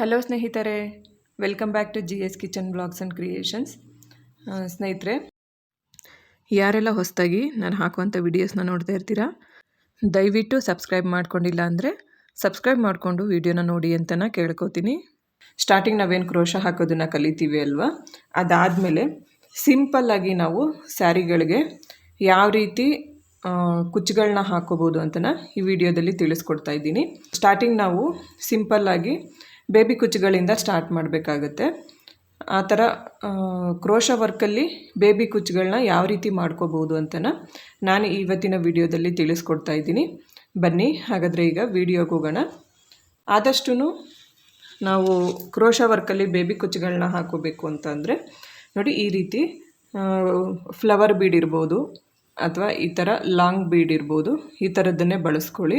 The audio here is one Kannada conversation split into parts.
ಹಲೋ ಸ್ನೇಹಿತರೆ. Welcome back to G S kitchen blogs and creations ಸ್ನೇಹಿತರೆ, ಯಾರೆಲ್ಲ ಹೊಸದಾಗಿ ನಾನು ಹಾಕುವಂಥ ವಿಡಿಯೋಸ್ನ ನೋಡ್ತಾ ಇರ್ತೀರಾ, ದಯವಿಟ್ಟು ಸಬ್ಸ್ಕ್ರೈಬ್ ಮಾಡ್ಕೊಂಡಿಲ್ಲ ಅಂದರೆ ಸಬ್ಸ್ಕ್ರೈಬ್ ಮಾಡಿಕೊಂಡು ವಿಡಿಯೋನ ನೋಡಿ ಅಂತ ಕೇಳ್ಕೊತೀನಿ. ಸ್ಟಾರ್ಟಿಂಗ್ ನಾವೇನು ಕ್ರೋಶ ಹಾಕೋದನ್ನು ಕಲಿತೀವಿ ಅಲ್ವಾ? ಅದಾದಮೇಲೆ ಸಿಂಪಲ್ಲಾಗಿ ನಾವು ಸ್ಯಾರಿಗಳಿಗೆ ಯಾವ ರೀತಿ ಕುಚ್ಚುಗಳನ್ನ ಹಾಕೋಬೋದು ಅಂತ ಈ ವಿಡಿಯೋದಲ್ಲಿ ತಿಳಿಸ್ಕೊಡ್ತಾ ಇದ್ದೀನಿ. ಸ್ಟಾರ್ಟಿಂಗ್ ನಾವು ಸಿಂಪಲ್ಲಾಗಿ ಬೇಬಿ ಕುಚ್ಚುಗಳಿಂದ ಸ್ಟಾರ್ಟ್ ಮಾಡಬೇಕಾಗತ್ತೆ. ಆ ಥರ ಕ್ರೋಶ ವರ್ಕಲ್ಲಿ ಬೇಬಿ ಕುಚ್ಚುಗಳನ್ನ ಯಾವ ರೀತಿ ಮಾಡ್ಕೋಬೋದು ಅಂತನ ನಾನು ಇವತ್ತಿನ ವಿಡಿಯೋದಲ್ಲಿ ತಿಳಿಸ್ಕೊಡ್ತಾ ಇದ್ದೀನಿ. ಬನ್ನಿ, ಹಾಗಾದರೆ ಈಗ ವಿಡಿಯೋಗೆ ಹೋಗೋಣ. ಆದಷ್ಟು ನಾವು ಕ್ರೋಶ ವರ್ಕಲ್ಲಿ ಬೇಬಿ ಕುಚ್ಚುಗಳನ್ನ ಹಾಕೋಬೇಕು ಅಂತಂದರೆ ನೋಡಿ ಈ ರೀತಿ ಫ್ಲವರ್ ಬೀಡ್ ಇರ್ಬೋದು ಅಥವಾ ಈ ಥರ ಲಾಂಗ್ ಬೀಡ್ ಇರ್ಬೋದು, ಈ ಥರದ್ದನ್ನೇ ಬಳಸ್ಕೊಳ್ಳಿ.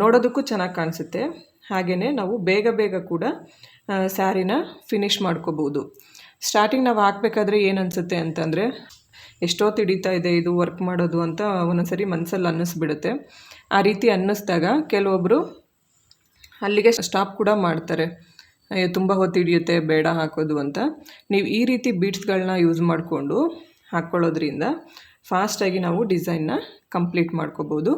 ನೋಡೋದಕ್ಕೂ ಚೆನ್ನಾಗಿ ಕಾಣಿಸುತ್ತೆ. ಹಾಗೆಯೇ ನಾವು ಬೇಗ ಬೇಗ ಕೂಡ ಸ್ಯಾರಿನ ಫಿನಿಷ್ ಮಾಡ್ಕೋಬೋದು ಸ್ಟಾರ್ಟಿಂಗ್ ನಾವು ಹಾಕಬೇಕಾದ್ರೆ ಏನು ಅನಿಸುತ್ತೆ ಅಂತಂದರೆ, ಎಷ್ಟೋ ತಿಡಿತಾ ಇದೆ ಇದು ವರ್ಕ್ ಮಾಡೋದು ಅಂತ ಒಂದೊಂದ್ಸರಿ ಮನಸ್ಸಲ್ಲಿ ಅನ್ನಿಸ್ಬಿಡುತ್ತೆ. ಆ ರೀತಿ ಅನ್ನಿಸ್ದಾಗ ಕೆಲವೊಬ್ಬರು ಅಲ್ಲಿಗೆ ಸ್ಟಾಪ್ ಕೂಡ ಮಾಡ್ತಾರೆ. ಅಯ್ಯೋ, ತುಂಬ ಹೊತ್ತು ಹಿಡಿಯುತ್ತೆ, ಬೇಡ ಹಾಕೋದು ಅಂತ. ನೀವು ಈ ರೀತಿ ಬೀಟ್ಸ್ಗಳನ್ನ ಯೂಸ್ ಮಾಡಿಕೊಂಡು ಹಾಕ್ಕೊಳ್ಳೋದ್ರಿಂದ ಫಾಸ್ಟಾಗಿ ನಾವು ಡಿಸೈನ್ನ ಕಂಪ್ಲೀಟ್ ಮಾಡ್ಕೋಬೋದು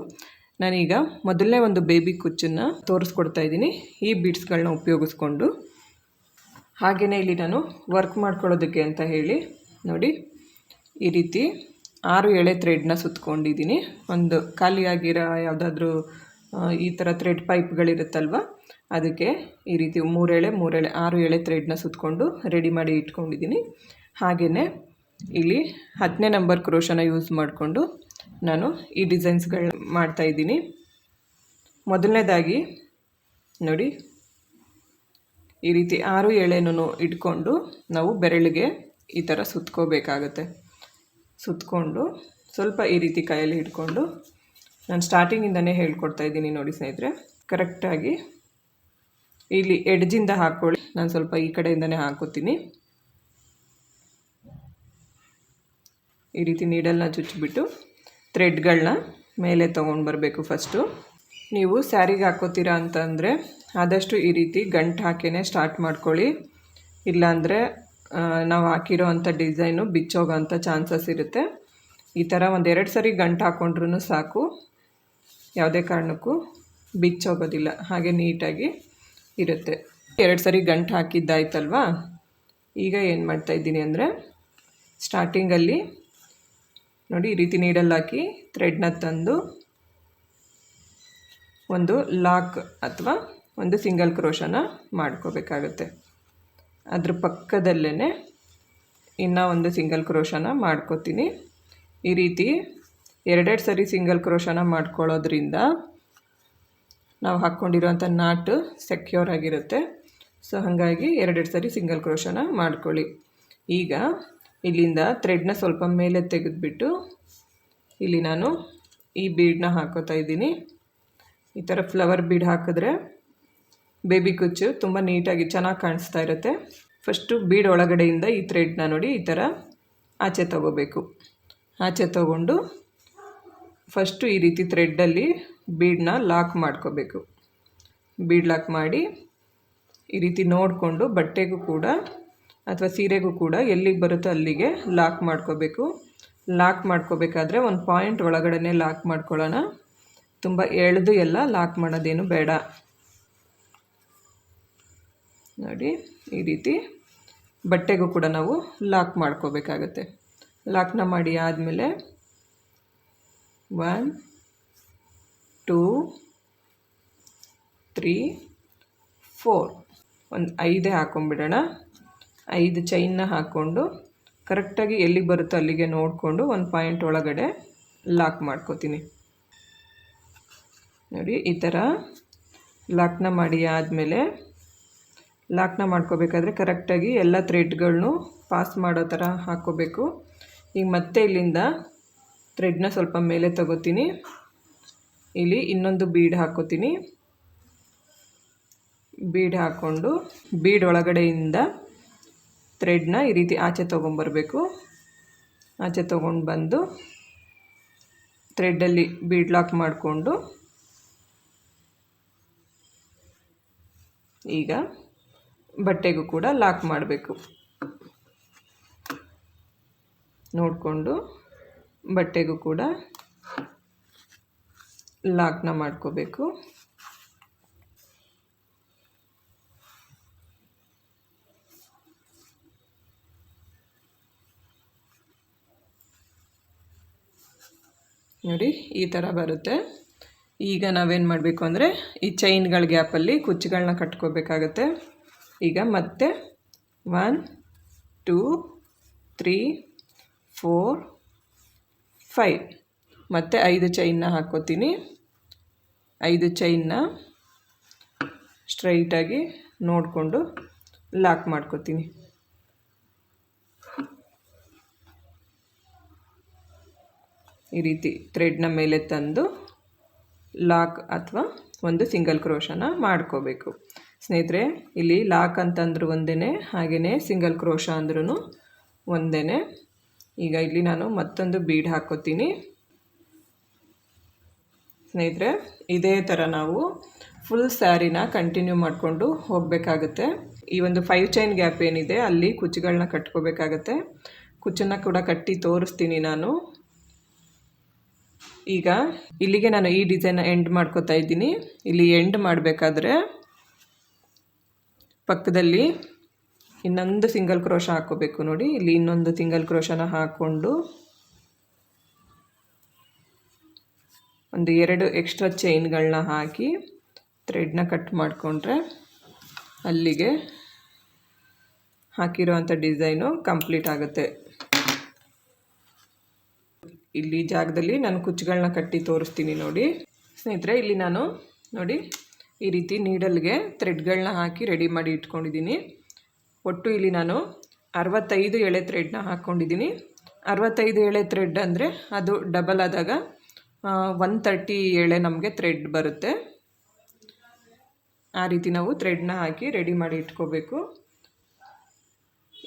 ನಾನೀಗ ಮೊದಲನೇ ಒಂದು ಬೇಬಿ ಕುಚ್ಚನ್ನು ತೋರಿಸ್ಕೊಡ್ತಾ ಇದ್ದೀನಿ. ಈ ಬೀಡ್ಸ್ಗಳನ್ನ ಉಪಯೋಗಿಸ್ಕೊಂಡು. ಹಾಗೆಯೇ ಇಲ್ಲಿ ನಾನು ವರ್ಕ್ ಮಾಡ್ಕೊಳ್ಳೋದಕ್ಕೆ ಅಂತ ಹೇಳಿ ನೋಡಿ. ಈ ರೀತಿ ಆರು ಎಳೆ ಥ್ರೆಡ್ನ ಸುತ್ಕೊಂಡಿದ್ದೀನಿ. ಒಂದು ಖಾಲಿಯಾಗಿರೋ ಯಾವುದಾದ್ರೂ ಈ ಥರ ಥ್ರೆಡ್ ಪೈಪ್ಗಳಿರುತ್ತಲ್ವ? ಅದಕ್ಕೆ ಈ ರೀತಿ ಮೂರೆಳೆ ಮೂರೆಳೆ ಆರು ಎಳೆ ಥ್ರೆಡ್ನ ಸುತ್ಕೊಂಡು ರೆಡಿ ಮಾಡಿ ಇಟ್ಕೊಂಡಿದ್ದೀನಿ. ಹಾಗೆಯೇ ಇಲ್ಲಿ ಹತ್ತನೇ ನಂಬರ್ ಕ್ರೋಶನ ಯೂಸ್ ಮಾಡಿಕೊಂಡು ನಾನು ಈ ಡಿಸೈನ್ಸ್ಗಳು ಮಾಡ್ತಾಯಿದ್ದೀನಿ ಮೊದಲನೇದಾಗಿ ನೋಡಿ, ಈ ರೀತಿ ಆರು ಎಳೆನೂ ಇಟ್ಕೊಂಡು ನಾವು ಬೆರಳಿಗೆ ಈ ಥರ ಸುತ್ಕೋಬೇಕಾಗತ್ತೆ. ಸುತ್ಕೊಂಡು ಸ್ವಲ್ಪ ಈ ರೀತಿ ಕೈಯಲ್ಲಿ ಹಿಡ್ಕೊಂಡು ನಾನು ಸ್ಟಾರ್ಟಿಂಗಿಂದನೇ ಹೇಳ್ಕೊಡ್ತಾ ಇದ್ದೀನಿ ನೋಡಿ ಸ್ನೇಹಿತರೆ. ಕರೆಕ್ಟಾಗಿ ಇಲ್ಲಿ ಎಡ್ಜಿಂದ ಹಾಕ್ಕೊಳ್ಳಿ. ನಾನು ಸ್ವಲ್ಪ ಈ ಕಡೆಯಿಂದನೇ ಹಾಕೋತೀನಿ. ಈ ರೀತಿ ನೀಡಲ್ನ ಚುಚ್ಚಿಬಿಟ್ಟು ಥ್ರೆಡ್ಗಳನ್ನ ಮೇಲೆ ತೊಗೊಂಡು ಬರಬೇಕು ಫಸ್ಟು ನೀವು ಸ್ಯಾರಿಗೆ ಹಾಕೋತೀರಾ ಅಂತಂದರೆ ಆದಷ್ಟು ಈ ರೀತಿ ಗಂಟು ಹಾಕಿನೇ ಸ್ಟಾರ್ಟ್ ಮಾಡ್ಕೊಳ್ಳಿ. ಇಲ್ಲಾಂದರೆ ನಾವು ಹಾಕಿರೋ ಅಂಥ ಡಿಸೈನು ಬಿಚ್ಚೋಗೋ ಅಂಥ ಚಾನ್ಸಸ್ ಇರುತ್ತೆ. ಈ ಥರ ಒಂದೆರಡು ಸರಿ ಗಂಟು ಹಾಕ್ಕೊಂಡ್ರೂ ಸಾಕು. ಯಾವುದೇ ಕಾರಣಕ್ಕೂ ಬಿಚ್ಚೋಗೋದಿಲ್ಲ. ಹಾಗೆ ನೀಟಾಗಿ ಇರುತ್ತೆ. ಎರಡು ಸರಿ ಗಂಟು ಹಾಕಿದ್ದಾಯ್ತಲ್ವಾ? ಈಗ ಏನು ಮಾಡ್ತಾಯಿದ್ದೀನಿ ಅಂದರೆ ಸ್ಟಾರ್ಟಿಂಗಲ್ಲಿ ನೋಡಿ, ಈ ರೀತಿ ನೀಡಲ್ ಹಾಕಿ ಥ್ರೆಡ್ನ ತಂದು ಒಂದು ಲಾಕ್ ಅಥವಾ ಒಂದು ಸಿಂಗಲ್ ಕ್ರೋಶನ ಮಾಡ್ಕೋಬೇಕಾಗುತ್ತೆ. ಅದ್ರ ಪಕ್ಕದಲ್ಲೇ ಇನ್ನೂ ಒಂದು ಸಿಂಗಲ್ ಕ್ರೋಶನ ಮಾಡ್ಕೋತೀನಿ. ಈ ರೀತಿ ಎರಡೆರಡು ಸರಿ ಸಿಂಗಲ್ ಕ್ರೋಶನ ಮಾಡ್ಕೊಳ್ಳೋದ್ರಿಂದ ನಾವು ಹಾಕ್ಕೊಂಡಿರೋಂಥ ನಾಟು ಸೆಕ್ಯೂರ್ ಆಗಿರುತ್ತೆ. ಸೊ ಹಾಗಾಗಿ ಎರಡೆರಡು ಸರಿ ಸಿಂಗಲ್ ಕ್ರೋಶನ ಮಾಡ್ಕೊಳ್ಳಿ. ಈಗ ಇಲ್ಲಿಂದ ಥ್ರೆಡ್ನ ಸ್ವಲ್ಪ ಮೇಲೆ ತೆಗೆದುಬಿಟ್ಟು ಇಲ್ಲಿ ನಾನು ಈ ಬೀಡನ್ನ ಹಾಕೋತಾ ಇದ್ದೀನಿ. ಈ ಥರ ಫ್ಲವರ್ ಬೀಡ್ ಹಾಕಿದ್ರೆ ಬೇಬಿ ಕುಚ್ಚು ತುಂಬ ನೀಟಾಗಿ ಚೆನ್ನಾಗಿ ಕಾಣಿಸ್ತಾ ಇರುತ್ತೆ. ಫಸ್ಟು ಬೀಡ್ ಒಳಗಡೆಯಿಂದ ಈ ಥ್ರೆಡ್ನ ನೋಡಿ ಈ ಥರ ಆಚೆ ತಗೋಬೇಕು. ಆಚೆ ತಗೊಂಡು ಫಸ್ಟು ಈ ರೀತಿ ಥ್ರೆಡ್ಡಲ್ಲಿ ಬೀಡನ್ನ ಲಾಕ್ ಮಾಡ್ಕೋಬೇಕು. ಬೀಡ್ ಲಾಕ್ ಮಾಡಿ ಈ ರೀತಿ ನೋಡಿಕೊಂಡು ಬಟ್ಟೆಗೂ ಕೂಡ ಅಥವಾ ಸೀರೆಗೂ ಕೂಡ ಎಲ್ಲಿಗೆ ಬರುತ್ತೋ ಅಲ್ಲಿಗೆ ಲಾಕ್ ಮಾಡ್ಕೋಬೇಕು. ಲಾಕ್ ಮಾಡ್ಕೋಬೇಕಾದ್ರೆ ಒಂದು ಪಾಯಿಂಟ್ ಒಳಗಡೆ ಲಾಕ್ ಮಾಡ್ಕೊಳ್ಳೋಣ. ತುಂಬ ಎಳೆದು ಎಲ್ಲ ಲಾಕ್ ಮಾಡೋದೇನು ಬೇಡ. ನೋಡಿ, ಈ ರೀತಿ ಬಟ್ಟೆಗೂ ಕೂಡ ನಾವು ಲಾಕ್ ಮಾಡ್ಕೋಬೇಕಾಗತ್ತೆ. ಲಾಕ್ನ ಮಾಡಿ ಆದಮೇಲೆ ಒನ್ ಟೂ ತ್ರೀ ಫೋರ್ ಒಂದು ಐದೇ ಹಾಕೊಂಡ್ಬಿಡೋಣ. ಐದು ಚೈನ್ನ ಹಾಕ್ಕೊಂಡು ಕರೆಕ್ಟಾಗಿ ಎಲ್ಲಿಗೆ ಬರುತ್ತೋ ಅಲ್ಲಿಗೆ ನೋಡಿಕೊಂಡು ಒಂದು ಪಾಯಿಂಟ್ ಒಳಗಡೆ ಲಾಕ್ ಮಾಡ್ಕೋತೀನಿ. ನೋಡಿ, ಈ ಥರ ಲಾಕ್ನ ಮಾಡಿ ಆದಮೇಲೆ ಲಾಕ್ನ ಮಾಡ್ಕೋಬೇಕಾದ್ರೆ ಕರೆಕ್ಟಾಗಿ ಎಲ್ಲ ಥ್ರೆಡ್ಗಳನ್ನೂ ಪಾಸ್ ಮಾಡೋ ಥರ ಹಾಕ್ಕೋಬೇಕು ಈಗ ಮತ್ತೆ ಇಲ್ಲಿಂದ ಥ್ರೆಡ್ನ ಸ್ವಲ್ಪ ಮೇಲೆ ತಗೋತೀನಿ. ಇಲ್ಲಿ ಇನ್ನೊಂದು ಬೀಡ್ ಹಾಕ್ಕೋತೀನಿ ಬೀಡ್ ಹಾಕ್ಕೊಂಡು ಬೀಡ್ ಒಳಗಡೆಯಿಂದ ಥ್ರೆಡ್ನ ಈ ರೀತಿ ಆಚೆ ತೊಗೊಂಬರಬೇಕು. ಆಚೆ ತೊಗೊಂಡು ಬಂದು ಥ್ರೆಡ್ಡಲ್ಲಿ ಬೀಡ್ ಲಾಕ್ ಮಾಡಿಕೊಂಡು ಈಗ ಬಟ್ಟೆಗೂ ಕೂಡ ಲಾಕ್ ಮಾಡಬೇಕು. ನೋಡಿಕೊಂಡು ಬಟ್ಟೆಗೂ ಕೂಡ ಲಾಕ್ನ ಮಾಡ್ಕೋಬೇಕು. ನೋಡಿ, ಈ ಥರ ಬರುತ್ತೆ. ಈಗ ನಾವೇನು ಮಾಡಬೇಕು ಅಂದರೆ, ಈ ಚೈನ್ಗಳ ಗ್ಯಾಪಲ್ಲಿ ಕುಚ್ಚುಗಳನ್ನ ಕಟ್ಕೋಬೇಕಾಗತ್ತೆ. ಈಗ ಮತ್ತೆ one two three four five ಮತ್ತು ಐದು ಚೈನ್ನ ಹಾಕ್ಕೋತೀನಿ ಐದು ಚೈನ್ನ ಸ್ಟ್ರೈಟಾಗಿ ನೋಡಿಕೊಂಡು ಲಾಕ್ ಮಾಡ್ಕೋತೀನಿ. ಈ ರೀತಿ ಥ್ರೆಡ್ನ ಮೇಲೆ ತಂದು ಲಾಕ್ ಅಥವಾ ಒಂದು ಸಿಂಗಲ್ ಕ್ರೋಶನ ಮಾಡ್ಕೋಬೇಕು. ಸ್ನೇಹಿತರೆ, ಇಲ್ಲಿ ಲಾಕ್ ಅಂತಂದ್ರೆ ಒಂದೇ ಹಾಗೆಯೇ ಸಿಂಗಲ್ ಕ್ರೋಶ ಅಂದ್ರೂ ಒಂದೇ ಈಗ ಇಲ್ಲಿ ನಾನು ಮತ್ತೊಂದು ಬೀಡ್ ಹಾಕೋತೀನಿ ಸ್ನೇಹಿತರೆ, ಇದೇ ಥರ ನಾವು ಫುಲ್ ಸ್ಯಾರಿನ ಕಂಟಿನ್ಯೂ ಮಾಡಿಕೊಂಡು ಹೋಗಬೇಕಾಗುತ್ತೆ. ಈ ಒಂದು ಫೈವ್ ಚೈನ್ ಗ್ಯಾಪ್ ಏನಿದೆ, ಅಲ್ಲಿ ಕುಚ್ಚುಗಳನ್ನ ಕಟ್ಕೋಬೇಕಾಗತ್ತೆ. ಕುಚ್ಚನ್ನು ಕೂಡ ಕಟ್ಟಿ ತೋರಿಸ್ತೀನಿ ನಾನು. ಈಗ ಇಲ್ಲಿಗೆ ನಾನು ಈ ಡಿಸೈನ್ ಎಂಡ್ ಮಾಡ್ಕೋತಾ ಇದ್ದೀನಿ. ಇಲ್ಲಿ ಎಂಡ್ ಮಾಡಬೇಕಾದ್ರೆ ಪಕ್ಕದಲ್ಲಿ ಇನ್ನೊಂದು ಸಿಂಗಲ್ ಕ್ರೋಶ ಹಾಕೋಬೇಕು ನೋಡಿ. ಇಲ್ಲಿ ಇನ್ನೊಂದು ಸಿಂಗಲ್ ಕ್ರೋಶನ ಹಾಕ್ಕೊಂಡು ಒಂದು ಎರಡು ಎಕ್ಸ್ಟ್ರಾ ಚೈನ್ಗಳನ್ನ ಹಾಕಿ ಥ್ರೆಡ್ನ ಕಟ್ ಮಾಡಿಕೊಂಡ್ರೆ ಅಲ್ಲಿಗೆ ಹಾಕಿರೋವಂಥ ಡಿಸೈನು ಕಂಪ್ಲೀಟ್ ಆಗುತ್ತೆ. ಇಲ್ಲಿ ಜಾಗದಲ್ಲಿ ನಾನು ಕುಚ್ಚುಗಳನ್ನ ಕಟ್ಟಿ ತೋರಿಸ್ತೀನಿ ನೋಡಿ. ಸ್ನೇಹಿತರೆ, ಇಲ್ಲಿ ನಾನು ನೋಡಿ ಈ ರೀತಿ ನೀಡಲ್ಗೆ ಥ್ರೆಡ್ಗಳನ್ನ ಹಾಕಿ ರೆಡಿ ಮಾಡಿ ಇಟ್ಕೊಂಡಿದ್ದೀನಿ. ಒಟ್ಟು ಇಲ್ಲಿ ನಾನು ಅರವತ್ತೈದು ಎಳೆ ಥ್ರೆಡ್ನ ಹಾಕ್ಕೊಂಡಿದ್ದೀನಿ ಅರವತ್ತೈದು ಎಳೆ ಥ್ರೆಡ್ ಅಂದರೆ ಅದು ಡಬಲ್ ಆದಾಗ ಒನ್ ತರ್ಟಿ ಎಳೆ ನಮಗೆ ಥ್ರೆಡ್ ಬರುತ್ತೆ. ಆ ರೀತಿ ನಾವು ಥ್ರೆಡ್ನ ಹಾಕಿ ರೆಡಿ ಮಾಡಿ ಇಟ್ಕೋಬೇಕು.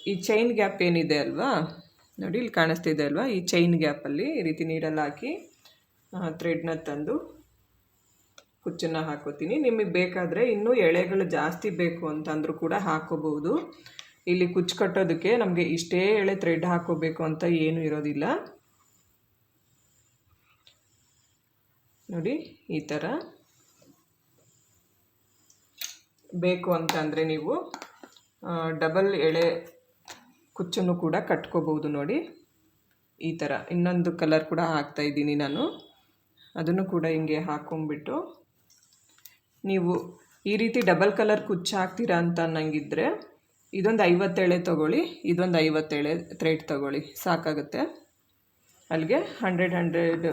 ಈ ಚೈನ್ ಗ್ಯಾಪ್ ಏನಿದೆ ಅಲ್ವಾ? ನೋಡಿ, ಇಲ್ಲಿ ಕಾಣಿಸ್ತಿದೆ ಅಲ್ವಾ? ಈ ಚೈನ್ ಗ್ಯಾಪಲ್ಲಿ ಈ ರೀತಿ ನೀಡಲ್ಲಿ ಹಾಕಿ ಥ್ರೆಡ್ನ ತಂದು ಕುಚ್ಚನ್ನು ಹಾಕೋತೀನಿ. ನಿಮಗೆ ಬೇಕಾದರೆ ಇನ್ನೂ ಎಳೆಗಳು ಜಾಸ್ತಿ ಬೇಕು ಅಂತಂದರೂ ಕೂಡ ಹಾಕೋಬಹುದು. ಇಲ್ಲಿ ಕುಚ್ಚು ಕಟ್ಟೋದಕ್ಕೆ ನಮಗೆ ಇಷ್ಟೇ ಎಳೆ ಥ್ರೆಡ್ ಹಾಕೋಬೇಕು ಅಂತ ಏನೂ ಇರೋದಿಲ್ಲ. ನೋಡಿ, ಈ ಥರ ಬೇಕು ಅಂತಂದರೆ ನೀವು ಡಬಲ್ ಎಳೆ ಕುಚ್ಚನ್ನು ಕೂಡ ಕಟ್ಕೋಬೋದು ನೋಡಿ. ಈ ಥರ ಇನ್ನೊಂದು ಕಲರ್ ಕೂಡ ಹಾಕ್ತಾ ಇದ್ದೀನಿ ನಾನು. ಅದನ್ನು ಕೂಡ ಹಿಂಗೆ ಹಾಕೊಂಡ್ಬಿಟ್ಟು ನೀವು ಈ ರೀತಿ ಡಬಲ್ ಕಲರ್ ಕುಚ್ಚು ಹಾಕ್ತೀರಾ ಅಂತ ಅನ್ನಂಗಿದ್ರೆ ಇದೊಂದು ಐವತ್ತೇಳೆ ತೊಗೊಳ್ಳಿ, ಇದೊಂದು ಐವತ್ತೇಳೆ ಥ್ರೆಡ್ ತೊಗೊಳ್ಳಿ, ಸಾಕಾಗುತ್ತೆ. ಅಲ್ಲಿಗೆ ಹಂಡ್ರೆಡ್ ಹಂಡ್ರೆಡ್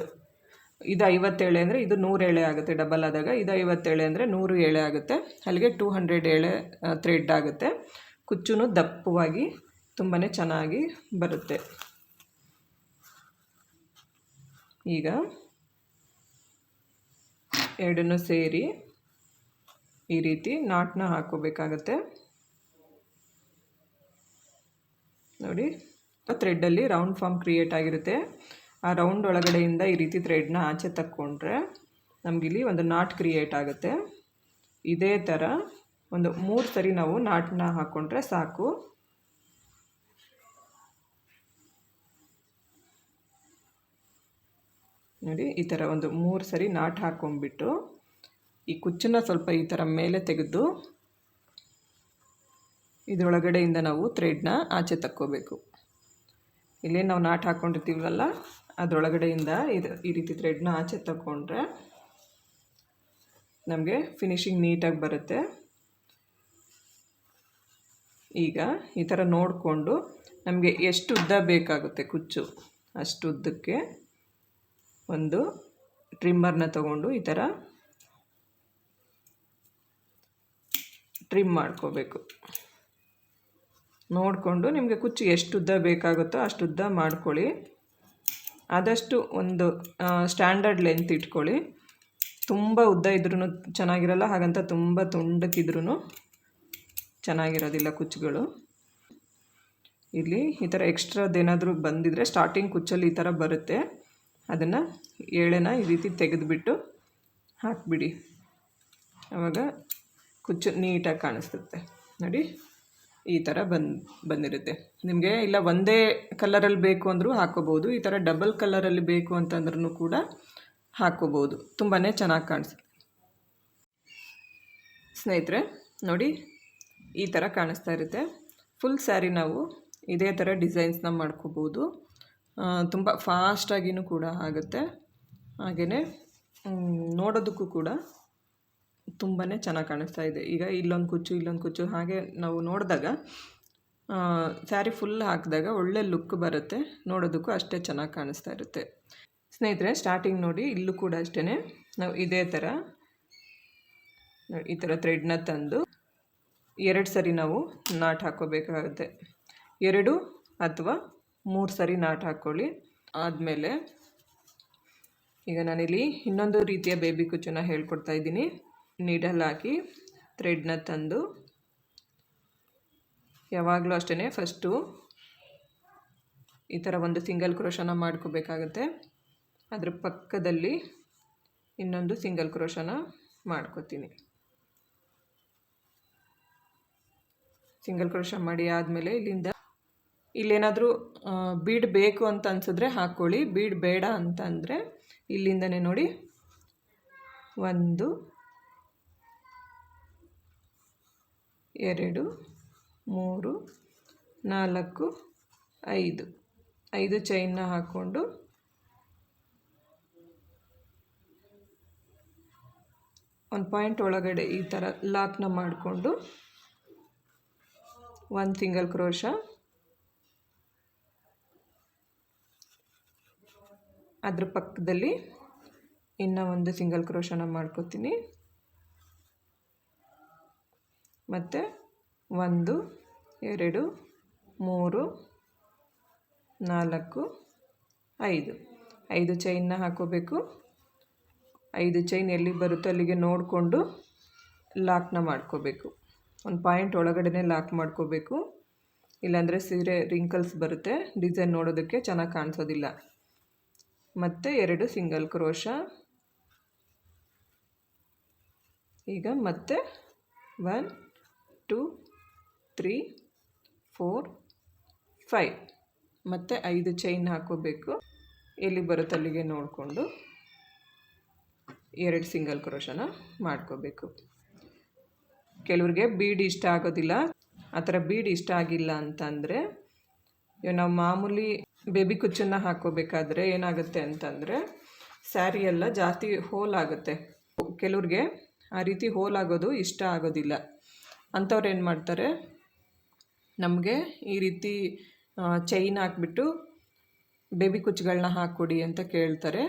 ಇದು ಐವತ್ತೇಳೆ ಅಂದರೆ ಇದು ನೂರು ಎಳೆ ಆಗುತ್ತೆ ಡಬಲ್ ಆದಾಗ. ಇದು ಐವತ್ತೇಳೆ ಅಂದರೆ ನೂರು ಎಳೆ ಆಗುತ್ತೆ. ಅಲ್ಲಿಗೆ ಟೂ ಹಂಡ್ರೆಡ್ ಎಳೆ ಥ್ರೆಡ್ ಆಗುತ್ತೆ. ಕುಚ್ಚು ದಪ್ಪವಾಗಿ ತುಂಬಾ ಚೆನ್ನಾಗಿ ಬರುತ್ತೆ. ಈಗ ಎರಡನ್ನು ಸೇರಿ ಈ ರೀತಿ ನಾಟ್ನ ಹಾಕೋಬೇಕಾಗತ್ತೆ ನೋಡಿ ಥ್ರೆಡ್ಡಲ್ಲಿ ರೌಂಡ್ ಫಾರ್ಮ್ ಕ್ರಿಯೇಟ್ ಆಗಿರುತ್ತೆ. ಆ ರೌಂಡ್ ಒಳಗಡೆಯಿಂದ ಈ ರೀತಿ ಥ್ರೆಡ್ನ ಆಚೆ ತಕ್ಕೊಂಡ್ರೆ ನಮಗಿಲ್ಲಿ ಒಂದು ನಾಟ್ ಕ್ರಿಯೇಟ್ ಆಗುತ್ತೆ. ಇದೇ ಥರ ಒಂದು ಮೂರು ಸರಿ ನಾವು ನಾಟನ್ನ ಹಾಕ್ಕೊಂಡ್ರೆ ಸಾಕು. ನೋಡಿ, ಈ ಥರ ಒಂದು ಮೂರು ಸರಿ ನಾಟ್ ಹಾಕ್ಕೊಂಬಿಟ್ಟು ಈ ಕುಚ್ಚನ್ನ ಸ್ವಲ್ಪ ಈ ಥರ ಮೇಲೆ ತೆಗೆದು ಇದರೊಳಗಡೆಯಿಂದ ನಾವು ಥ್ರೆಡ್ನ ಆಚೆ ತಕ್ಕೋಬೇಕು. ಇಲ್ಲೇ ನಾವು ನಾಟ್ ಹಾಕ್ಕೊಂಡಿರ್ತೀವಲ್ಲ ಅದರೊಳಗಡೆಯಿಂದ ಇದು ಈ ರೀತಿ ಥ್ರೆಡ್ನ ಆಚೆ ತಕ್ಕೊಂಡ್ರೆ ನಮಗೆ ಫಿನಿಶಿಂಗ್ ನೀಟಾಗಿ ಬರುತ್ತೆ. ಈಗ ಈ ಥರ ನೋಡಿಕೊಂಡು ನಮಗೆ ಎಷ್ಟು ಉದ್ದ ಬೇಕಾಗುತ್ತೆ ಕುಚ್ಚು? ಅಷ್ಟು ಉದ್ದಕ್ಕೆ ಒಂದು ಟ್ರಿಮ್ಮರ್ನ ತಗೊಂಡು ಈ ಥರ ಟ್ರಿಮ್ ಮಾಡ್ಕೋಬೇಕು. ನೋಡಿಕೊಂಡು ನಿಮಗೆ ಕುಚ್ಚು ಎಷ್ಟು ಉದ್ದ ಬೇಕಾಗುತ್ತೋ ಅಷ್ಟು ಉದ್ದ ಮಾಡ್ಕೊಳ್ಳಿ. ಆದಷ್ಟು ಒಂದು ಸ್ಟ್ಯಾಂಡರ್ಡ್ ಲೆಂತ್ ಇಟ್ಕೊಳ್ಳಿ. ತುಂಬ ಉದ್ದ ಇದ್ರೂ ಚೆನ್ನಾಗಿರಲ್ಲ, ಹಾಗಂತ ತುಂಬ ತುಂಡಕ್ಕಿದ್ರೂ ಚೆನ್ನಾಗಿರೋದಿಲ್ಲ ಕುಚ್ಚುಗಳು ಇಲ್ಲಿ ಈ ಥರ ಎಕ್ಸ್ಟ್ರಾದೇನಾದರೂ ಬಂದಿದ್ರೆ ಸ್ಟಾರ್ಟಿಂಗ್ ಕುಚ್ಚಲ್ಲಿ ಈ ಥರ ಬರುತ್ತೆ. ಅದನ್ನು ಎಳೆನ ಈ ರೀತಿ ತೆಗೆದುಬಿಟ್ಟು ಹಾಕಿಬಿಡಿ. ಆವಾಗ ಕುಚ್ಚು ನೀಟಾಗಿ ಕಾಣಿಸುತ್ತೆ. ನೋಡಿ, ಈ ಥರ ಬಂದು, ಬಂದಿರುತ್ತೆ. ನಿಮಗೆ ಇಲ್ಲ ಒಂದೇ ಕಲರಲ್ಲಿ ಬೇಕು ಅಂದರೂ ಹಾಕೋಬೋದು ಈ ಥರ ಡಬಲ್ ಕಲರಲ್ಲಿ ಬೇಕು ಅಂತಂದ್ರೂ ಕೂಡ ಹಾಕೋಬೋದು ತುಂಬಾ ಚೆನ್ನಾಗಿ ಕಾಣಿಸುತ್ತೆ. ಸ್ನೇಹಿತರೆ, ನೋಡಿ, ಈ ಥರ ಕಾಣಿಸ್ತಾ ಇರುತ್ತೆ. ಫುಲ್ ಸ್ಯಾರಿ ನಾವು ಇದೇ ಥರ ಡಿಸೈನ್ಸ್ನ ಮಾಡ್ಕೋಬೋದು ತುಂಬ ಫಾಸ್ಟಾಗಿಯೂ ಕೂಡ ಆಗುತ್ತೆ. ಹಾಗೆಯೇ ನೋಡೋದಕ್ಕೂ ಕೂಡ ತುಂಬಾ ಚೆನ್ನಾಗಿ ಕಾಣಿಸ್ತಾ ಇದೆ. ಈಗ ಇಲ್ಲೊಂದು ಕುಚ್ಚು ಇಲ್ಲೊಂದು ಕುಚ್ಚು, ಹಾಗೆ ನಾವು ನೋಡಿದಾಗ ಸ್ಯಾರಿ ಫುಲ್ ಹಾಕಿದಾಗ ಒಳ್ಳೆ ಲುಕ್ ಬರುತ್ತೆ. ನೋಡೋದಕ್ಕೂ ಅಷ್ಟೇ ಚೆನ್ನಾಗಿ ಕಾಣಿಸ್ತಾ ಇರುತ್ತೆ. ಸ್ನೇಹಿತರೆ ಸ್ಟಾರ್ಟಿಂಗ್ ನೋಡಿ ಇಲ್ಲೂ ಕೂಡ ಅಷ್ಟೇ ನಾವು ಇದೇ ಥರ ಈ ಥರ ಥ್ರೆಡ್ನ ತಂದು ಎರಡು ಸರಿ ನಾವು ನಾಟ್ ಹಾಕ್ಕೋಬೇಕಾಗುತ್ತೆ ಎರಡು ಅಥವಾ ಮೂರು ಸರಿ ನಾಟ್ ಹಾಕ್ಕೊಳ್ಳಿ. ಆದಮೇಲೆ ಈಗ ನಾನಿಲ್ಲಿ ಇನ್ನೊಂದು ರೀತಿಯ ಬೇಬಿ ಕುಚ್ಚನ್ನ ಹೇಳ್ಕೊಡ್ತಾ ಇದ್ದೀನಿ. ನೀಡಲ್ ಹಾಕಿ ಥ್ರೆಡ್ನ ತಂದು ಯಾವಾಗಲೂ ಅಷ್ಟೇ ಫಸ್ಟು ಈ ಥರ ಒಂದು ಸಿಂಗಲ್ ಕ್ರೋಶನ ಮಾಡ್ಕೋಬೇಕಾಗತ್ತೆ. ಅದ್ರ ಪಕ್ಕದಲ್ಲಿ ಇನ್ನೊಂದು ಸಿಂಗಲ್ ಕ್ರೋಶನ ಮಾಡ್ಕೋತೀನಿ. ಸಿಂಗಲ್ ಕ್ರೋಶ ಮಾಡಿ ಆದಮೇಲೆ ಇಲ್ಲಿಂದ ಇಲ್ಲೇನಾದರೂ ಬೀಡ್ ಬೇಕು ಅಂತ ಅನ್ಸಿದ್ರೆ ಹಾಕ್ಕೊಳ್ಳಿ ಬೀಡ್ ಬೇಡ ಅಂತಂದರೆ ಇಲ್ಲಿಂದನೇ ನೋಡಿ. ಒಂದು, ಎರಡು, ಮೂರು, ನಾಲ್ಕು, ಐದು. ಐದು ಚೈನ್ನ ಹಾಕ್ಕೊಂಡು ಒಂದು ಪಾಯಿಂಟ್ ಒಳಗಡೆ ಈ ಥರ ಲಾಕ್ನ ಮಾಡಿಕೊಂಡು. ಒಂದು ಸಿಂಗಲ್ ಕ್ರೋಶ ಅದ್ರ ಪಕ್ಕದಲ್ಲಿ ಇನ್ನು ಒಂದು ಸಿಂಗಲ್ ಕ್ರೋಶನ ಮಾಡ್ಕೋತೀನಿ. ಮತ್ತು ಒಂದು, ಎರಡು, ಮೂರು, ನಾಲ್ಕು, ಐದು. ಐದು ಚೈನ್ನ ಹಾಕೋಬೇಕು. ಐದು ಚೈನ್ ಎಲ್ಲಿ ಬರುತ್ತೋ ಅಲ್ಲಿಗೆ ನೋಡಿಕೊಂಡು ಲಾಕ್ನ ಮಾಡ್ಕೋಬೇಕು. ಒಂದು ಪಾಯಿಂಟ್ ಒಳಗಡೆ ಲಾಕ್ ಮಾಡ್ಕೋಬೇಕು. ಇಲ್ಲಾಂದರೆ ಸೀರೆ ರಿಂಕಲ್ಸ್ ಬರುತ್ತೆ. ಡಿಸೈನ್ ನೋಡೋದಕ್ಕೆ ಚೆನ್ನಾಗಿ ಕಾಣಿಸೋದಿಲ್ಲ. ಮತ್ತು ಎರಡು ಸಿಂಗಲ್ ಕ್ರೋಶ. ಈಗ ಮತ್ತೆ one, two, three, four, five. ಮತ್ತು ಐದು ಚೈನ್ ಹಾಕೋಬೇಕು. ಎಲ್ಲಿ ಬರುತ್ತೆ ಅಲ್ಲಿಗೆ ನೋಡಿಕೊಂಡು ಎರಡು ಸಿಂಗಲ್ ಕ್ರೋಶನ ಮಾಡ್ಕೋಬೇಕು. ಕೆಲವ್ರಿಗೆ ಬೀಡ್ ಇಷ್ಟ ಆಗೋದಿಲ್ಲ. ಆ ಥರ ಬೀಡ್ ಇಷ್ಟ ಆಗಿಲ್ಲ ಅಂತಂದರೆ ಇವಾಗ ನಾವು ಮಾಮೂಲಿ ಬೇಬಿ ಕುಚ್ಚನ್ನು ಹಾಕೋಬೇಕಾದ್ರೆ ಏನಾಗುತ್ತೆ ಅಂತಂದರೆ, ಸ್ಯಾರಿ ಎಲ್ಲ ಜಾಸ್ತಿ ಹೋಲ್ ಆಗುತ್ತೆ. ಕೆಲವ್ರಿಗೆ ಆ ರೀತಿ ಹೋಲ್ ಆಗೋದು ಇಷ್ಟ ಆಗೋದಿಲ್ಲ. ಅಂಥವ್ರು ಏನು ಮಾಡ್ತಾರೆ, ನಮಗೆ ಈ ರೀತಿ ಚೈನ್ ಹಾಕ್ಬಿಟ್ಟು ಬೇಬಿ ಕುಚ್ಚುಗಳನ್ನ ಹಾಕ್ಕೊಡಿ ಅಂತ ಕೇಳ್ತಾರೆ.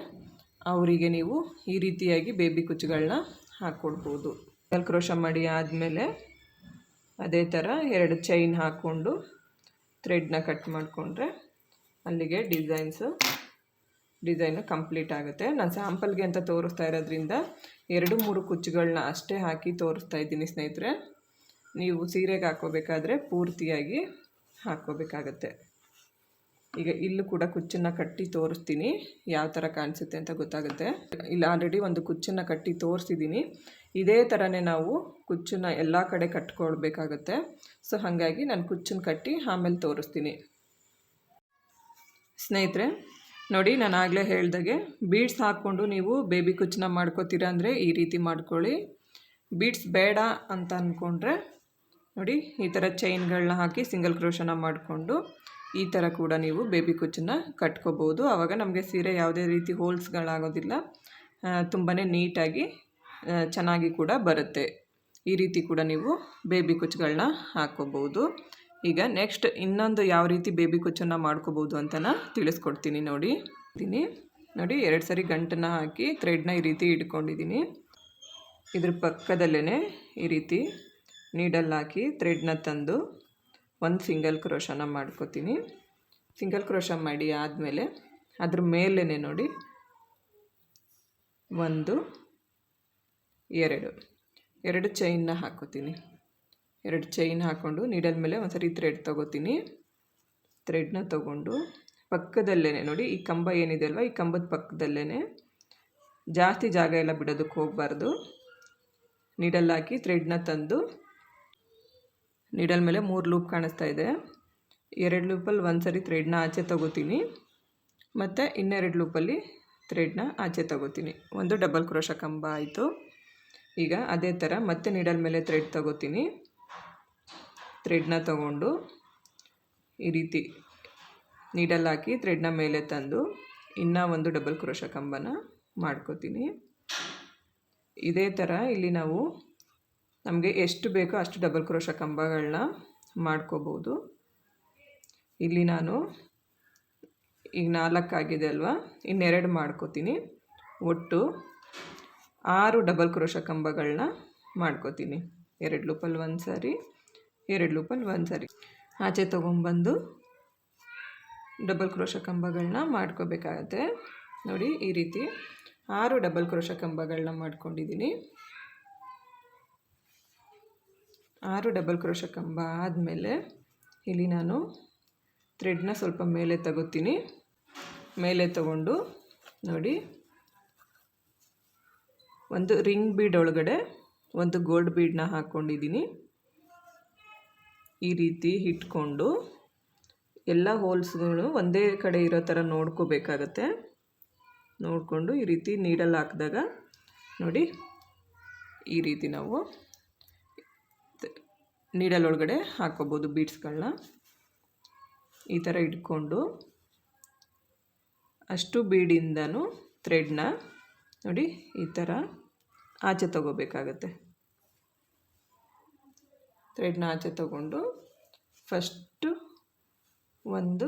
ಅವರಿಗೆ ನೀವು ಈ ರೀತಿಯಾಗಿ ಬೇಬಿ ಕುಚ್ಚುಗಳನ್ನ ಹಾಕ್ಕೊಡ್ಬೋದು ಕ್ರೋಶ ಮಾಡಿ ಆದಮೇಲೆ ಅದೇ ಥರ ಎರಡು ಚೈನ್ ಹಾಕ್ಕೊಂಡು ಥ್ರೆಡ್ನ ಕಟ್ ಮಾಡಿಕೊಂಡ್ರೆ ಅಲ್ಲಿಗೆ ಡಿಸೈನ್ಸು ಡಿಸೈನು ಕಂಪ್ಲೀಟ್ ಆಗುತ್ತೆ. ನಾನು ಸ್ಯಾಂಪಲ್ಗೆ ಅಂತ ತೋರಿಸ್ತಾ ಇರೋದ್ರಿಂದ ಎರಡು, ಮೂರು ಕುಚ್ಚುಗಳನ್ನ ಅಷ್ಟೇ ಹಾಕಿ ತೋರಿಸ್ತಾ ಇದ್ದೀನಿ ಸ್ನೇಹಿತರೆ. ನೀವು ಸೀರೆಗೆ ಹಾಕೋಬೇಕಾದ್ರೆ ಪೂರ್ತಿಯಾಗಿ ಹಾಕೋಬೇಕಾಗತ್ತೆ ಈಗ ಇಲ್ಲೂ ಕೂಡ ಕುಚ್ಚನ್ನು ಕಟ್ಟಿ ತೋರಿಸ್ತೀನಿ. ಯಾವ ಥರ ಕಾಣಿಸುತ್ತೆ ಅಂತ ಗೊತ್ತಾಗುತ್ತೆ. ಇಲ್ಲಿ ಆಲ್ರೆಡಿ ಒಂದು ಕುಚ್ಚನ್ನು ಕಟ್ಟಿ ತೋರಿಸಿದ್ದೀನಿ ಇದೇ ಥರನೇ ನಾವು ಕುಚ್ಚನ್ನು ಎಲ್ಲ ಕಡೆ ಕಟ್ಕೊಳ್ಬೇಕಾಗತ್ತೆ. ಸೊ ಹಾಗಾಗಿ ನಾನು ಕುಚ್ಚನ್ನು ಕಟ್ಟಿ ಆಮೇಲೆ ತೋರಿಸ್ತೀನಿ. ಸ್ನೇಹಿತರೆ, ನೋಡಿ ನಾನು ಆಗಲೇ ಹೇಳ್ದಾಗೆ ಬೀಡ್ಸ್ ಹಾಕ್ಕೊಂಡು ನೀವು ಬೇಬಿ ಕುಚ್ಚನ್ನ ಮಾಡ್ಕೋತೀರ ಅಂದರೆ ಈ ರೀತಿ ಮಾಡ್ಕೊಳ್ಳಿ. ಬೀಡ್ಸ್ ಬೇಡ ಅಂತ ಅಂದ್ಕೊಂಡ್ರೆ ನೋಡಿ ಈ ಥರ ಚೈನ್ಗಳನ್ನ ಹಾಕಿ ಸಿಂಗಲ್ ಕ್ರೋಶನ ಮಾಡಿಕೊಂಡು ಈ ಥರ ಕೂಡ ನೀವು ಬೇಬಿ ಕುಚ್ಚನ್ನು ಕಟ್ಕೋಬೋದು. ಆವಾಗ ನಮಗೆ ಸೀರೆ ಯಾವುದೇ ರೀತಿ ಹೋಲ್ಸ್ಗಳಾಗೋದಿಲ್ಲ ತುಂಬಾ ನೀಟಾಗಿ ಚೆನ್ನಾಗಿ ಕೂಡ ಬರುತ್ತೆ. ಈ ರೀತಿ ಕೂಡ ನೀವು ಬೇಬಿ ಕುಚ್ಚುಗಳನ್ನ ಹಾಕ್ಕೋಬೋದು. ಈಗ ನೆಕ್ಸ್ಟ್ ಇನ್ನೊಂದು ಯಾವ ರೀತಿ ಬೇಬಿ ಕುಚ್ಚನ್ನು ಮಾಡ್ಕೋಬೋದು ಅಂತನ ತಿಳಿಸ್ಕೊಡ್ತೀನಿ ನೋಡಿ. ಇದ್ದೀನಿ ನೋಡಿ, ಎರಡು ಸರಿ ಗಂಟನ್ನು ಹಾಕಿ ಥ್ರೆಡ್ನ ಈ ರೀತಿ ಇಟ್ಕೊಂಡಿದ್ದೀನಿ ಇದ್ರ ಪಕ್ಕದಲ್ಲೇ ಈ ರೀತಿ ನೀಡಲ್ಲಿ ಹಾಕಿ ಥ್ರೆಡ್ನ ತಂದು ಒಂದು ಸಿಂಗಲ್ ಕ್ರೋಶನ ಮಾಡ್ಕೋತೀನಿ. ಸಿಂಗಲ್ ಕ್ರೋಶ ಮಾಡಿ ಆದಮೇಲೆ ಅದ್ರ ಮೇಲೇ ನೋಡಿ, ಒಂದು, ಎರಡು ಎರಡು ಚೈನ್ನ ಹಾಕೋತೀನಿ. ಎರಡು ಚೈನ್ ಹಾಕ್ಕೊಂಡು ನೀಡಲ್ ಮೇಲೆ ಒಂದು ಸರಿ ಥ್ರೆಡ್ ತೊಗೋತೀನಿ ಥ್ರೆಡ್ನ ತೊಗೊಂಡು ಪಕ್ಕದಲ್ಲೇ ನೋಡಿ, ಈ ಕಂಬ ಏನಿದೆ ಅಲ್ವಾ? ಈ ಕಂಬದ ಪಕ್ಕದಲ್ಲೇ ಜಾಸ್ತಿ ಜಾಗ ಎಲ್ಲ ಬಿಡೋದಕ್ಕೆ ಹೋಗಬಾರ್ದು. ನೀಡಲ್ ಹಾಕಿ ಥ್ರೆಡ್ನ ತಂದು ನೀಡಲ್ ಮೇಲೆ ಮೂರು ಲೂಪ್ ಕಾಣಿಸ್ತಾ ಇದೆ. ಎರಡು ಲೂಪಲ್ಲಿ ಒಂದು ಸರಿ ಥ್ರೆಡ್ನ ಆಚೆ ತಗೋತೀನಿ. ಮತ್ತು ಇನ್ನೆರಡು ಲೂಪಲ್ಲಿ ಥ್ರೆಡ್ನ ಆಚೆ ತಗೋತೀನಿ. ಒಂದು ಡಬಲ್ ಕ್ರೋಶ ಕಂಬ ಆಯಿತು. ಈಗ ಅದೇ ಥರ ಮತ್ತೆ ನೀಡಲ್ ಮೇಲೆ ಥ್ರೆಡ್ ತಗೋತೀನಿ. ಥ್ರೆಡ್ನ ತಗೊಂಡು ಈ ರೀತಿ ನೀಡಲ್ ಹಾಕಿ ಥ್ರೆಡ್ನ ಮೇಲೆ ತಂದು ಇನ್ನೂ ಒಂದು ಡಬಲ್ ಕ್ರೋಶ ಕಂಬನ ಮಾಡ್ಕೋತೀನಿ. ಇದೇ ಥರ ಇಲ್ಲಿ ನಾವು ನಮಗೆ ಎಷ್ಟು ಬೇಕೋ ಅಷ್ಟು ಡಬಲ್ ಕ್ರೋಶ ಕಂಬಗಳನ್ನ ಮಾಡ್ಕೋಬೋದು. ಇಲ್ಲಿ ನಾನು ಈಗ ನಾಲ್ಕು ಆಗಿದೆ ಅಲ್ವಾ? ಇನ್ನೆರಡು ಮಾಡ್ಕೋತೀನಿ. ಒಟ್ಟು ಆರು ಡಬಲ್ ಕ್ರೋಶ ಕಂಬಗಳನ್ನ ಮಾಡ್ಕೋತೀನಿ. ಎರಡು ಲೂಪಲ್ಲಿ ಒಂದು ಸಾರಿ ಎರಡು ಲೂಪಲ್ಲಿ ಒಂದು ಸರಿ. ಆಚೆ ತೊಗೊಂಬಂದು ಡಬಲ್ ಕ್ರೋಶ ಕಂಬಗಳನ್ನ ಮಾಡ್ಕೋಬೇಕಾಗತ್ತೆ. ನೋಡಿ ಈ ರೀತಿ ಆರು ಡಬಲ್ ಕ್ರೋಶ ಕಂಬಗಳನ್ನ ಮಾಡ್ಕೊಂಡಿದ್ದೀನಿ ಆರು ಡಬಲ್ ಕ್ರೋಶ ಕಂಬ ಆದಮೇಲೆ ಇಲ್ಲಿ ನಾನು ಥ್ರೆಡ್ನ ಸ್ವಲ್ಪ ಮೇಲೆ ತಗೋತೀನಿ. ಮೇಲೆ ತಗೊಂಡು ನೋಡಿ ಒಂದು ರಿಂಗ್ ಬೀಡ್ ಒಳಗಡೆ ಒಂದು ಗೋಲ್ಡ್ ಬೀಡನ್ನ ಹಾಕ್ಕೊಂಡಿದ್ದೀನಿ ಈ ರೀತಿ ಇಟ್ಕೊಂಡು ಎಲ್ಲ ಹೋಲ್ಸ್ಗಳು ಒಂದೇ ಕಡೆ ಇರೋ ಥರ ನೋಡ್ಕೋಬೇಕಾಗತ್ತೆ. ನೋಡಿಕೊಂಡು ಈ ರೀತಿ ನೀಡಲ್ ಹಾಕಿದಾಗ ನೋಡಿ, ಈ ರೀತಿ ನಾವು ನೀಡಲ್ ಒಳಗಡೆ ಹಾಕ್ಕೋಬೋದು ಬೀಡ್ಸ್ಗಳನ್ನ ಈ ಥರ ಇಟ್ಕೊಂಡು ಅಷ್ಟು ಬೀಡಿಂದನೂ ಥ್ರೆಡ್ನ ನೋಡಿ ಈ ಥರ ಆಚೆ ತಗೋಬೇಕಾಗತ್ತೆ. ಥ್ರೆಡ್ನ ಆಚೆ ತಗೊಂಡು ಫಸ್ಟು ಒಂದು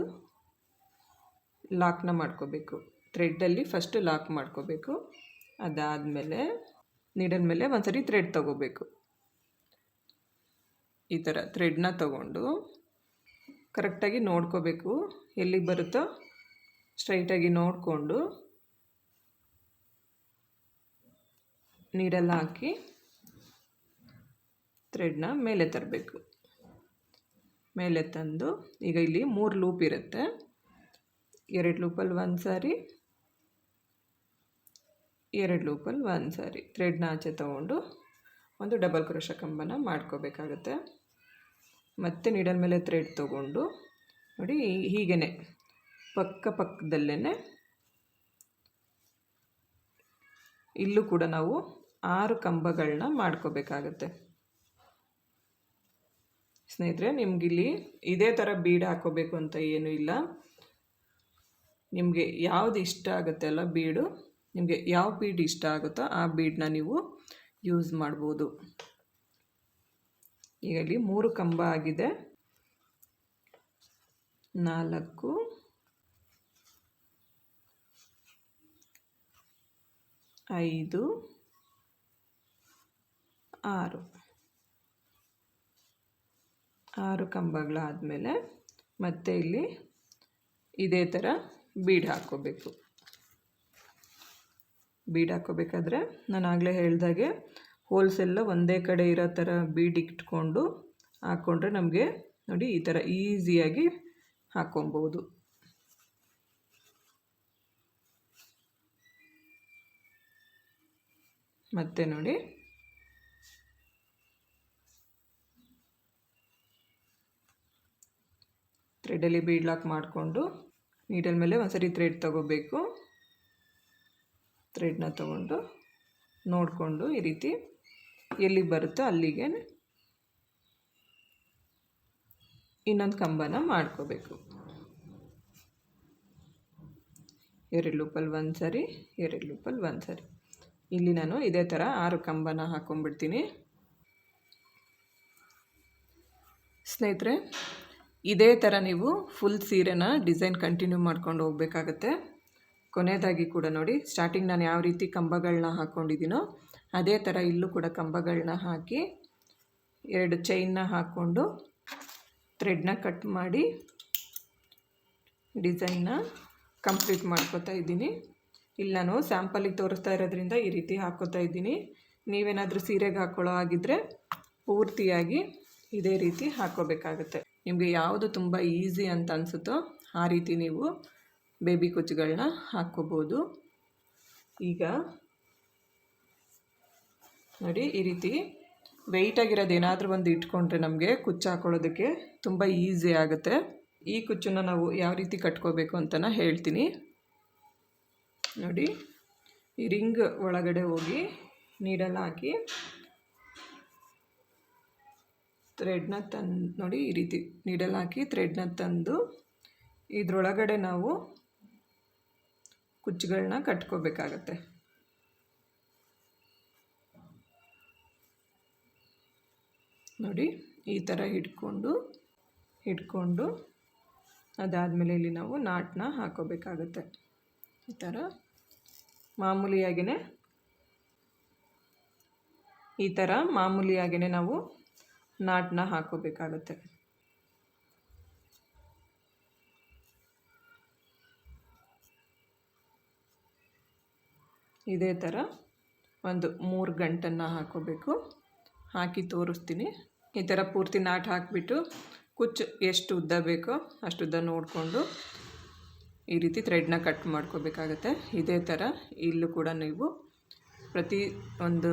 ಲಾಕ್ನ ಮಾಡ್ಕೋಬೇಕು. ಥ್ರೆಡ್ಡಲ್ಲಿ ಫಸ್ಟು ಲಾಕ್ ಮಾಡ್ಕೋಬೇಕು. ಅದಾದಮೇಲೆ ನೀಡಲ್ ಮೇಲೆ ಒಂದ್ಸರಿ ಥ್ರೆಡ್ ತಗೋಬೇಕು. ಈ ಥರ ಥ್ರೆಡ್ನ ತಗೊಂಡು ಕರೆಕ್ಟಾಗಿ ನೋಡ್ಕೋಬೇಕು. ಎಲ್ಲಿಗೆ ಬರುತ್ತೋ ಸ್ಟ್ರೈಟಾಗಿ ನೋಡಿಕೊಂಡು ನೀಡಲ್ಲಿ ಹಾಕಿ ಥ್ರೆಡ್ನ ಮೇಲೆ ತರಬೇಕು. ಮೇಲೆ ತಂದು ಈಗ ಇಲ್ಲಿ ಮೂರು ಲೂಪ್ ಇರುತ್ತೆ. ಎರಡು ಲೂಪಲ್ಲಿ ಒಂದು ಸಾರಿ, ಎರಡು ಲೂಪಲ್ಲಿ ಒಂದು ಸಾರಿ. ಥ್ರೆಡ್ನ ಆಚೆ ತೊಗೊಂಡು ಒಂದು ಡಬಲ್ ಕ್ರೋಶ ಕಂಬನ ಮಾಡ್ಕೋಬೇಕಾಗುತ್ತೆ. ಮತ್ತು ನೀಡಲ್ ಮೇಲೆ ಥ್ರೆಡ್ ತೊಗೊಂಡು ನೋಡಿ ಹೀಗೇ ಪಕ್ಕ ಪಕ್ಕದಲ್ಲೇ ಇಲ್ಲೂ ಕೂಡ ನಾವು ಆರು ಕಂಬಗಳನ್ನ ಮಾಡ್ಕೋಬೇಕಾಗತ್ತೆ. ಸ್ನೇಹಿತರೆ, ನಿಮಗಿಲ್ಲಿ ಇದೇ ಥರ ಬೀಡ್ ಹಾಕೋಬೇಕು ಅಂತ ಏನೂ ಇಲ್ಲ. ನಿಮಗೆ ಯಾವುದು ಇಷ್ಟ ಆಗುತ್ತೆ ಅಲ್ಲ ಬೀಡು? ನಿಮಗೆ ಯಾವ ಬೀಡ್ ಇಷ್ಟ ಆಗುತ್ತೋ ಆ ಬೀಡನ್ನ ನೀವು ಯೂಸ್ ಮಾಡ್ಬೋದು. ಈಗ ಇಲ್ಲಿ ಮೂರು ಕಂಬ ಆಗಿದೆ. ನಾಲ್ಕು, ಐದು, ಆರು. ಆರು ಕಂಬಗಳಾದಮೇಲೆ ಮತ್ತೆ ಇಲ್ಲಿ ಇದೇ ಥರ ಬೀಡ್ ಹಾಕ್ಕೋಬೇಕು. ಬೀಡ್ ಹಾಕ್ಕೋಬೇಕಾದ್ರೆ ನಾನು ಆಗಲೇ ಹೇಳ್ದಾಗೆ ಹೋಲ್ಸ್ ಎಲ್ಲ ಒಂದೇ ಕಡೆ ಇರೋ ಥರ ಬೀಡ್ ಇಟ್ಕೊಂಡು ಹಾಕ್ಕೊಂಡ್ರೆ ನಮಗೆ ನೋಡಿ ಈ ಥರ ಈಸಿಯಾಗಿ ಹಾಕ್ಕೊಬೋದು. ಮತ್ತೆ ನೋಡಿ ಥ್ರೆಡಲ್ಲಿ ಬೀಡ್ ಲಾಕ್ ಮಾಡಿಕೊಂಡು ನೀಡಲ್ ಮೇಲೆ ಒಂದ್ಸರಿ ಥ್ರೆಡ್ ತಗೋಬೇಕು. ಥ್ರೆಡ್ನ ತಗೊಂಡು ನೋಡಿಕೊಂಡು ಈ ರೀತಿ ಎಲ್ಲಿಗೆ ಬರುತ್ತೋ ಅಲ್ಲಿಗೆ ಇನ್ನೊಂದು ಕಂಬನ ಮಾಡ್ಕೋಬೇಕು. ಎರಡು ಲೂಪಲ್ಲಿ ಒಂದು ಸರಿ ಎರಡು ಲೂಪಲ್ಲಿ ಒಂದು ಸರಿ ಇಲ್ಲಿ ನಾನು ಇದೇ ಥರ ಆರು ಕಂಬನ ಹಾಕ್ಕೊಂಡ್ಬಿಡ್ತೀನಿ ಸ್ನೇಹಿತರೆ ಇದೇ ಥರ ನೀವು ಫುಲ್ ಸೀರೆನ ಡಿಸೈನ್ ಕಂಟಿನ್ಯೂ ಮಾಡ್ಕೊಂಡು ಹೋಗಬೇಕಾಗತ್ತೆ. ಕೊನೆಯದಾಗಿ ಕೂಡ ನೋಡಿ ಸ್ಟಾರ್ಟಿಂಗ್ ನಾನು ಯಾವ ರೀತಿ ಕಂಬಗಳನ್ನ ಹಾಕ್ಕೊಂಡಿದ್ದೀನೋ ಅದೇ ಥರ ಇಲ್ಲೂ ಕೂಡ ಕಂಬಗಳನ್ನ ಹಾಕಿ ಎರಡು ಚೈನ್ನ ಹಾಕ್ಕೊಂಡು ಥ್ರೆಡ್ನ ಕಟ್ ಮಾಡಿ ಡಿಸೈನ್ನ ಕಂಪ್ಲೀಟ್ ಮಾಡ್ಕೋತಾ ಇದ್ದೀನಿ. ಇಲ್ಲಿ ನಾನು ಸ್ಯಾಂಪಲಿಗೆ ತೋರಿಸ್ತಾ ಇರೋದ್ರಿಂದ ಈ ರೀತಿ ಹಾಕ್ಕೋತಾ ಇದ್ದೀನಿ. ನೀವೇನಾದರೂ ಸೀರೆಗೆ ಹಾಕ್ಕೊಳ್ಳೋ ಆಗಿದ್ದರೆ ಪೂರ್ತಿಯಾಗಿ ಇದೇ ರೀತಿ ಹಾಕ್ಕೋಬೇಕಾಗುತ್ತೆ. ನಿಮಗೆ ಯಾವುದು ತುಂಬ ಈಸಿ ಅಂತ ಅನಿಸುತ್ತೋ ಆ ರೀತಿ ನೀವು ಬೇಬಿ ಕುಚ್ಚುಗಳನ್ನ ಹಾಕ್ಕೋಬೋದು. ಈಗ ನೋಡಿ, ಈ ರೀತಿ ವೆಯ್ಟಾಗಿರೋದು ಏನಾದರೂ ಒಂದು ಇಟ್ಕೊಂಡ್ರೆ ನಮಗೆ ಕುಚ್ಚು ಹಾಕೊಳ್ಳೋದಕ್ಕೆ ತುಂಬ ಈಸಿ ಆಗುತ್ತೆ. ಈ ಕುಚ್ಚನ್ನ ನಾವು ಯಾವ ರೀತಿ ಕಟ್ಕೋಬೇಕು ಅಂತ ಹೇಳ್ತೀನಿ. ನೋಡಿ, ಈ ರಿಂಗ್ ಒಳಗಡೆ ಹೋಗಿ ನೀಡಲ್ ಹಾಕಿ ಥ್ರೆಡ್ನ ತಂದು, ನೋಡಿ ಈ ರೀತಿ ನೀಡಲ್ ಹಾಕಿ ಥ್ರೆಡ್ನ ತಂದು ಇದರೊಳಗಡೆ ನಾವು ಕುಚ್ಚುಗಳನ್ನ ಕಟ್ಕೋಬೇಕಾಗತ್ತೆ. ನೋಡಿ ಈ ಥರ ಹಿಡ್ಕೊಂಡು ಹಿಡ್ಕೊಂಡು ಅದಾದಮೇಲೆ ಇಲ್ಲಿ ನಾವು ನಾಟನ್ನ ಹಾಕೋಬೇಕಾಗುತ್ತೆ. ಈ ಥರ ಮಾಮೂಲಿಯಾಗಿಯೇ ಈ ಥರ ಮಾಮೂಲಿಯಾಗಿಯೇ ನಾವು ನಾಟನ್ನ ಹಾಕೋಬೇಕಾಗುತ್ತೆ. ಇದೇ ಥರ ಒಂದು ಮೂರು ಗಂಟನ್ನು ಹಾಕೋಬೇಕು. ಹಾಕಿ ತೋರಿಸ್ತೀನಿ. ಈ ಥರ ಪೂರ್ತಿ ನಾಟ್ ಹಾಕಿಬಿಟ್ಟು ಕುಚ್ಚು ಎಷ್ಟು ಉದ್ದ ಬೇಕೋ ಅಷ್ಟು ಉದ್ದ ನೋಡಿಕೊಂಡು ಈ ರೀತಿ ಥ್ರೆಡ್ನ ಕಟ್ ಮಾಡ್ಕೋಬೇಕಾಗತ್ತೆ. ಇದೇ ಥರ ಇಲ್ಲೂ ಕೂಡ ನೀವು ಪ್ರತಿ ಒಂದು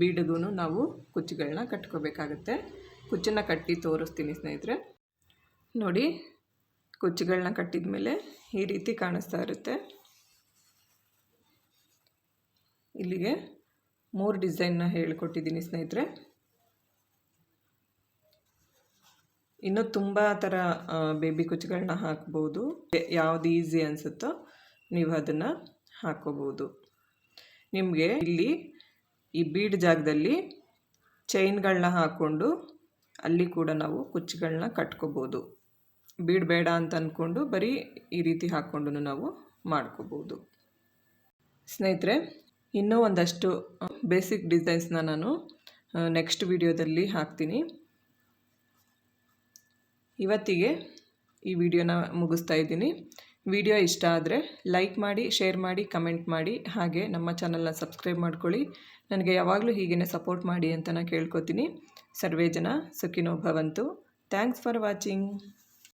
ಬೀಡಿಗೂ ನಾವು ಕುಚ್ಚುಗಳನ್ನ ಕಟ್ಕೋಬೇಕಾಗುತ್ತೆ. ಕುಚ್ಚನ್ನು ಕಟ್ಟಿ ತೋರಿಸ್ತೀನಿ ಸ್ನೇಹಿತರೆ. ನೋಡಿ ಕುಚ್ಚುಗಳನ್ನ ಕಟ್ಟಿದ ಮೇಲೆ ಈ ರೀತಿ ಕಾಣಿಸ್ತಾ ಇರುತ್ತೆ. ಇಲ್ಲಿಗೆ ಮೂರು ಡಿಸೈನ್ನ ಹೇಳ್ಕೊಟ್ಟಿದ್ದೀನಿ ಸ್ನೇಹಿತರೆ. ಇನ್ನೂ ತುಂಬ ಥರ ಬೇಬಿ ಕುಚ್ಚುಗಳನ್ನ ಹಾಕ್ಬೋದು. ಯಾವುದು ಈಸಿ ಅನಿಸುತ್ತೋ ನೀವು ಅದನ್ನು ಹಾಕ್ಕೋಬೋದು. ನಿಮಗೆ ಇಲ್ಲಿ ಈ ಬೀಡ್ ಜಾಗದಲ್ಲಿ ಚೈನ್ಗಳನ್ನ ಹಾಕ್ಕೊಂಡು ಅಲ್ಲಿ ಕೂಡ ನಾವು ಕುಚ್ಚುಗಳನ್ನ ಕಟ್ಕೋಬೋದು. ಬೀಡ್ ಬೇಡ ಅಂತ ಅಂದ್ಕೊಂಡು ಬರೀ ಈ ರೀತಿ ಹಾಕ್ಕೊಂಡು ನಾವು ಮಾಡ್ಕೋಬೋದು. ಸ್ನೇಹಿತರೆ, ಇನ್ನೂ ಒಂದಷ್ಟು ಬೇಸಿಕ್ ಡಿಸೈನ್ಸ್ನ ನಾನು ನೆಕ್ಸ್ಟ್ ವಿಡಿಯೋದಲ್ಲಿ ಹಾಕ್ತೀನಿ. ಇವತ್ತಿಗೆ ಈ ವಿಡಿಯೋನ ಮುಗಿಸ್ತಾ ಇದ್ದೀನಿ. ವಿಡಿಯೋ ಇಷ್ಟ ಆದರೆ ಲೈಕ್ ಮಾಡಿ ಶೇರ್ ಮಾಡಿ ಕಮೆಂಟ್ ಮಾಡಿ, ಹಾಗೆ ನಮ್ಮ ಚಾನಲ್ನ ಸಬ್ಸ್ಕ್ರೈಬ್ ಮಾಡ್ಕೊಳ್ಳಿ. ನನಗೆ ಯಾವಾಗಲೂ ಹೀಗೇ ಸಪೋರ್ಟ್ ಮಾಡಿ ಅಂತ ನಾನು ಕೇಳ್ಕೊತೀನಿ. ಸರ್ವೇ ಜನ ಸುಖಿನೋ ಭವಂತು. Thanks for watching